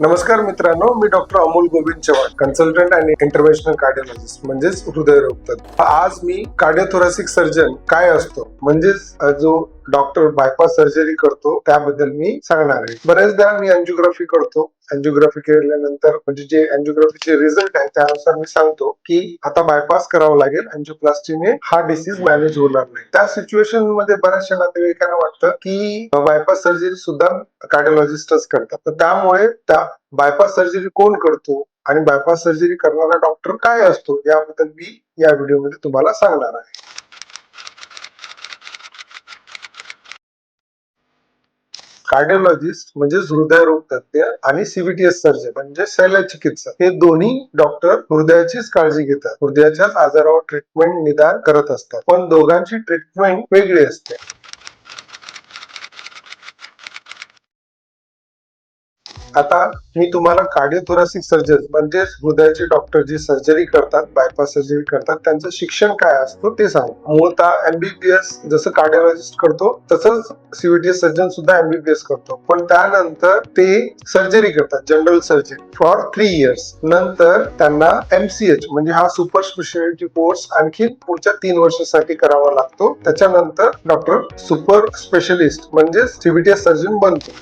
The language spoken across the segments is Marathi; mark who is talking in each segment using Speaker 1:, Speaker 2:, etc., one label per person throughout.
Speaker 1: नमस्कार मित्रांनो मी डॉक्टर अमोल गोविंद चव्हाण कन्सल्टंट आणि इंटरव्हेशनल कार्डिओलॉजिस्ट म्हणजेच हृदयरोग आज मी कार्डिओथोरॅसिक सर्जन काय असतो? म्हणजेच जो डॉक्टर बायपास सर्जरी करतो त्याबद्दल मी सांगणार आहे. बऱ्याचदा मी अँजिओग्राफी करतो अँजिओग्राफी केल्यानंतर म्हणजे जे अँजिओग्राफीचे रिझल्ट आहे त्यानुसार मी सांगतो की आता बायपास करावं लागेल. अँजिओप्लास्टीने हा डिसीज मॅनेज होणार नाही. त्या सिच्युएशनमध्ये बऱ्याचशा नातेवाईकांना वाटतं की बायपास सर्जरी सुद्धा कार्डिओलॉजिस्टच करतात. तर त्यामुळे त्या बायपास सर्जरी कोण करतो आणि बायपास सर्जरी करणारा डॉक्टर काय असतो याबद्दल मी या व्हिडिओमध्ये तुम्हाला सांगणार आहे. कार्डिओलॉजिस्ट म्हणजेच हृदयरोग तज्ञ आणि सीबीटीएस सर्जन म्हणजे शल्यचिकित्सक हे दोन्ही डॉक्टर हृदयाचीच काळजी घेतात. हृदयाच्याच आजारावर ट्रीटमेंट निदान करत असतात. पण दोघांची ट्रीटमेंट वेगळी असते. आता मी तुम्हाला कार्डिओथोरॅसिक सर्जन म्हणजेच हृदयाचे डॉक्टर जे सर्जरी करतात बायपास सर्जरी करतात त्यांचं शिक्षण काय असतं ते सांग. मूळतः एमबीबीएस जसं कार्डिओलॉजिस्ट करतो तसंच सीबीटी सर्जन सुद्धा एमबीबीएस करतो. पण त्यानंतर ते सर्जरी करतात general surgery for three years नंतर त्यांना एमसीएच म्हणजे हा सुपर स्पेशालिटी कोर्स आणखी पुढच्या तीन वर्षासाठी करावा लागतो. त्याच्यानंतर डॉक्टर सुपर स्पेशलिस्ट म्हणजे सीव्हीटीएस सर्जन बनतो.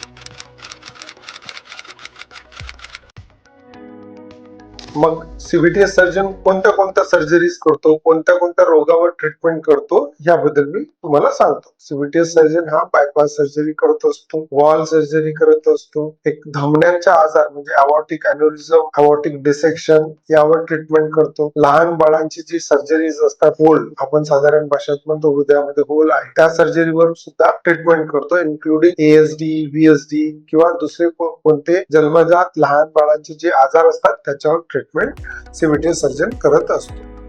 Speaker 1: मग सीव्हीटीएस सर्जन कोणत्या कोणत्या सर्जरीज करतो कोणत्या कोणत्या रोगावर ट्रीटमेंट करतो याबद्दल मी तुम्हाला सांगतो. सीव्हीटीएस सर्जन हा बायपास सर्जरी करत असतो वॉल सर्जरी करत असतो. एक धमन्यांचा आजार म्हणजे अवॉटिक अॅन्युरिझम अवॉटिक डिसेक्शन यावर ट्रीटमेंट करतो. लहान बाळांची जी सर्जरीज असतात होल आपण साधारण भाषेत म्हणतो हृदयामध्ये होल आहे. त्या सर्जरीवर सुद्धा ट्रीटमेंट करतो इन्क्लुडिंग एएसडी व्हीएसडी किंवा दुसरे कोणते जन्मजात लहान बाळांचे जे आजार असतात त्याच्यावर ट्रीटमेंट सीव्हीटीएस सर्जन करत असतो